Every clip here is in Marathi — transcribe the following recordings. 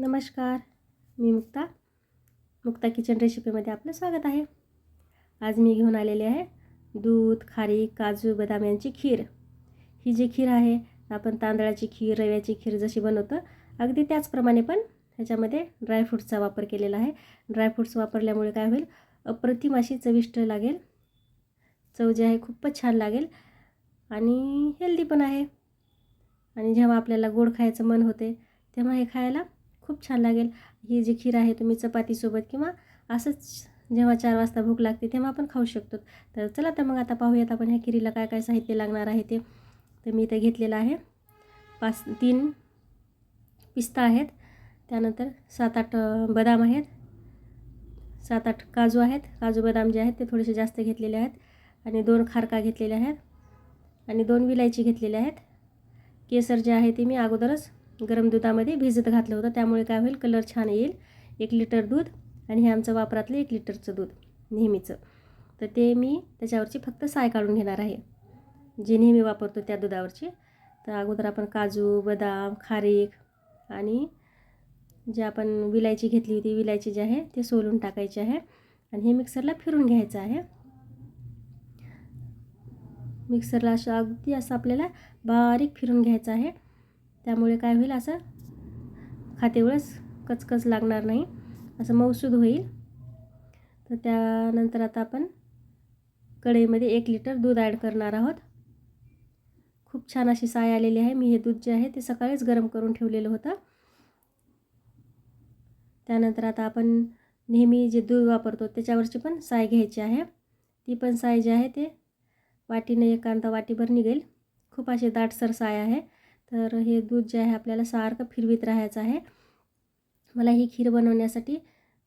नमस्कार मी मुक्ता. मुक्ता किचन रेसिपीमध्ये आपलं स्वागत आहे. आज मी घेऊन आलेले आहे दूध खारी काजू बदाम यांची खीर. ही जी खीर आहे आपण तांदळाची खीर रव्याची खीर जशी बनवतो अगदी त्याचप्रमाणे पण ह्याच्यामध्ये ड्रायफ्रूटचा वापर केलेला आहे. ड्रायफ्रूट्स वापरल्यामुळे काय होईल अप्रतिम अशी चविष्ट लागेल. चव जी आहे खूपच छान लागेल आणि हेल्दी पण आहे. आणि जेव्हा आपल्याला गोड खायचं मन होते तेव्हा हे खायला खूप छान लागेल. ही जी खीर आहे तुम्ही चपातीसोबत किंवा असंच जेव्हा चार वाजता भूक लागते तेव्हा आपण खाऊ शकतो. तर चला तर मग आता पाहूयात आपण ह्या खिरीला काय काय साहित्य लागणार आहे ते. तर मी इथं घेतलेलं आहे. पाच तीन पिस्ता आहेत. त्यानंतर सात आठ बदाम आहेत. सात आठ काजू आहेत. काजू बदाम जे आहेत ते थोडेसे जास्त घेतलेले आहेत. आणि दोन खारका घेतलेल्या आहेत. आणि दोन विलायची घेतलेल्या आहेत. केसर जे आहे ते मी अगोदरच गरम दुधामध्ये भिजत घातलं होतं. त्यामुळे काय होईल? कलर छान येईल. एक लिटर दूध आणि हे आमचं वापरातलं एक लिटरचं दूध नेहमीचं. तर ते मी त्याच्यावरची फक्त साय काढून घेणार आहे. जे नेहमी वापरतो त्या दुधावरची. तर अगोदर आपण काजू बदाम खारीक आणि जे आपण विलायची घेतली होती विलायची जी आहे ते सोलून टाकायची आहे आणि हे मिक्सरला फिरून घ्यायचं आहे. मिक्सरला असं अगदी असं आपल्याला बारीक फिरून घ्यायचं आहे. त्यामुळे काय होईल असं? खाते वेळेस कचकच लागणार नाही. असं मौसूद होईल. तर त्यानंतर आता आपण कढईमध्ये एक लिटर दूध ॲड करणार आहोत. खूप छान अशी साय आलेली आहे. मी हे दूध जे आहे ते सकाळीच गरम करून ठेवलेलं होतं. त्यानंतर आता आपण नेहमी जे दूध वापरतो त्याच्यावरची पण साय घ्यायची आहे. ती पण साय जी आहे ते वाटीने एकांता वाटीभर निघेल. खूप असे दाटसर साय आहे. तर हे दूध जे आहे आपल्याला सारखं फिरवीत राहायचं आहे. मला ही खीर बनवण्यासाठी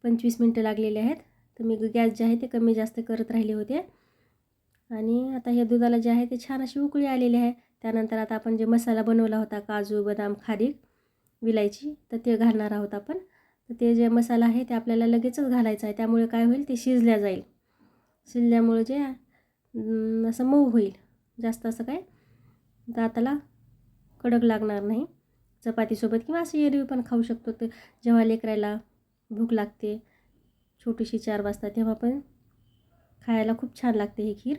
पंचवीस मिनटं लागलेली आहेत. तर मी गॅस जे आहे ते कमी जास्त करत राहिले होते. आणि आता हे दुधाला जे आहे ते छान अशी उकळी आलेली आहे. त्यानंतर आता आपण जे मसाला बनवला होता काजू बदाम खारीक विलायची तर ते घालणार आहोत आपण. तर ते जे मसाला आहे ते आपल्याला लगेचच घालायचं आहे. त्यामुळे काय होईल ते शिजल्या जाईल. शिजल्यामुळे जे असं मऊ होईल. जास्त असं काय? दाताला कडक लागणार नाही. चपातीसोबत किंवा असं एरवी पण खाऊ शकतो. तर जेव्हा लेकरायला भूक लागते छोटीशी चार वाजता तेव्हा पण खायला खूप छान लागते ही खीर.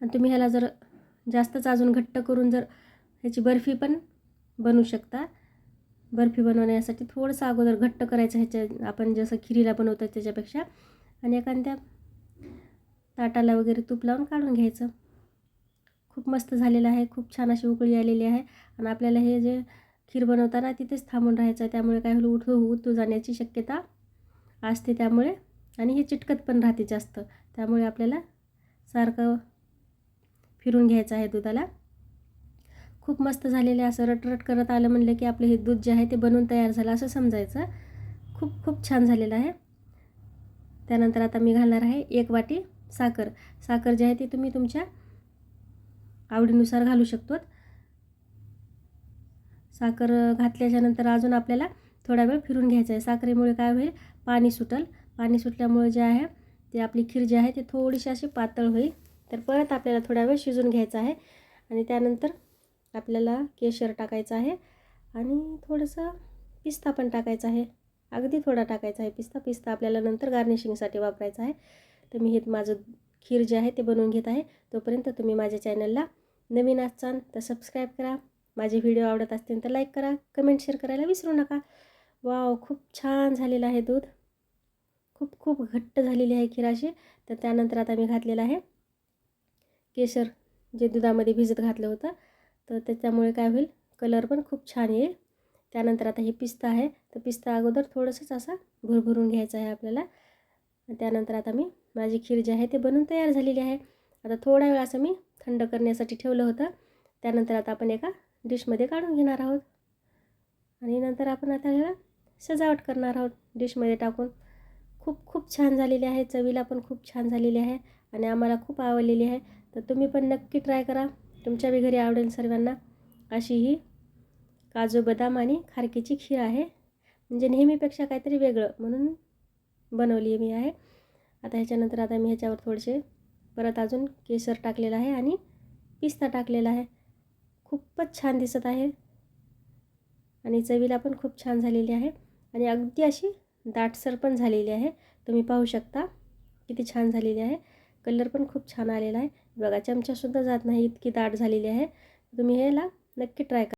आणि तुम्ही ह्याला जर जास्तच अजून घट्ट करून जर ह्याची बर्फी पण बनवू शकता. बर्फी बनवण्यासाठी थोडंसं अगोदर घट्ट करायचं ह्याच्या आपण जसं खिरीला बनवतो त्याच्यापेक्षा. आणि एखाद्या ताटाला वगैरे तूप लावून काढून घ्यायचं. खूप मस्त झालेलं आहे. खूप छान अशी उकळी आलेली आहे. आणि आपल्याला हे जे खीर बनवताना तिथेच थांबून राहायचं त्यामुळे काय होईल उठू उठू जाण्याची शक्यता असते त्यामुळे. आणि हे चिटकत पण राहते जास्त. त्यामुळे आपल्याला सारखं फिरून घ्यायचं आहे दुधाला. खूप मस्त झालेलं असं रटरट करत आलं म्हणलं की आपलं हे दूध जे आहे ते बनवून तयार झालं असं समजायचं. खूप खूप छान झालेलं आहे. त्यानंतर आता मी घालणार आहे एक वाटी साखर. साखर जी आहे ती तुम्ही तुमच्या आवडीनुसार घालू शकतो. साखर घातल्याच्यानंतर अजून आपल्याला थोडा वेळ फिरून घ्यायचं आहे. साखरेमुळे काय होईल? पाणी सुटल. पाणी सुटल्यामुळे जे आहे ते आपली खीर जी आहे ती थोडीशी अशी पातळ होईल. तर परत आपल्याला थोडा वेळ शिजून घ्यायचा आहे. आणि त्यानंतर आपल्याला केशर टाकायचं आहे. आणि थोडंसं पिस्ता पण टाकायचा आहे. अगदी थोडा टाकायचा आहे पिस्ता. पिस्ता आपल्याला नंतर गार्निशिंगसाठी वापरायचा आहे. तर मी हे माझं खीर जे आहे ते बनवून घेत आहे. तोपर्यंत तुम्ही माझ्या चॅनलला नवीन असाल तर सबस्क्राईब करा. माझे व्हिडिओ आवडत असतील तर लाईक करा. कमेंट शेअर करायला विसरू नका. वाव खूप छान झालेलं आहे दूध. खूप खूप घट्ट झालेली आहे खिराशी तर त्यानंतर आता मी घातलेलं आहे केशर जे दुधामध्ये भिजत घातलं होतं. तर त्याच्यामुळे काय होईल? कलर पण खूप छान येईल. त्यानंतर आता हे पिस्ता आहे. तर पिस्ता अगोदर थोडंसंच असा भरभरून घ्यायचा आहे आपल्याला. त्यानंतर आता मी माझी खीर जी आहे ते बनवून तयार झालेली आहे. आता थोडा वेळ असं मी थंड करण्यासाठी ठेवलं होतं. त्यानंतर आता आपण एका डिशमध्ये काढून घेणार आहोत. आणि नंतर आपण आता ह्याला सजावट करणार आहोत डिशमध्ये टाकून. खूप खूप छान झालेली आहे. चवीला पण खूप छान झालेली आहे आणि आम्हाला खूप आवडलेली आहे. तर तुम्ही पण नक्की ट्राय करा. तुमच्या बी घरी आवडेल सर्वांना. अशी ही काजू बदाम आणि खारकीची खीर आहे. म्हणजे नेहमीपेक्षा काहीतरी वेगळं म्हणून बनवली मी आहे. आता ह्याच्यानंतर आता मी ह्याच्यावर थोडेसे परत अजून केसर टाकलेलं आहे आणि पिस्ता टाकलेला आहे. खूपच छान दिसत आहे. आणि चवीला पण खूप छान झालेली आहे. आणि अगदी अशी दाटसर पण झालेली आहे. तुम्ही पाहू शकता किती छान झालेली आहे. कलर पण खूप छान आलेला आहे. बघा चमचासुद्धा जात नाही इतकी दाट झालेली आहे. तुम्ही ह्याला नक्की ट्राय करा.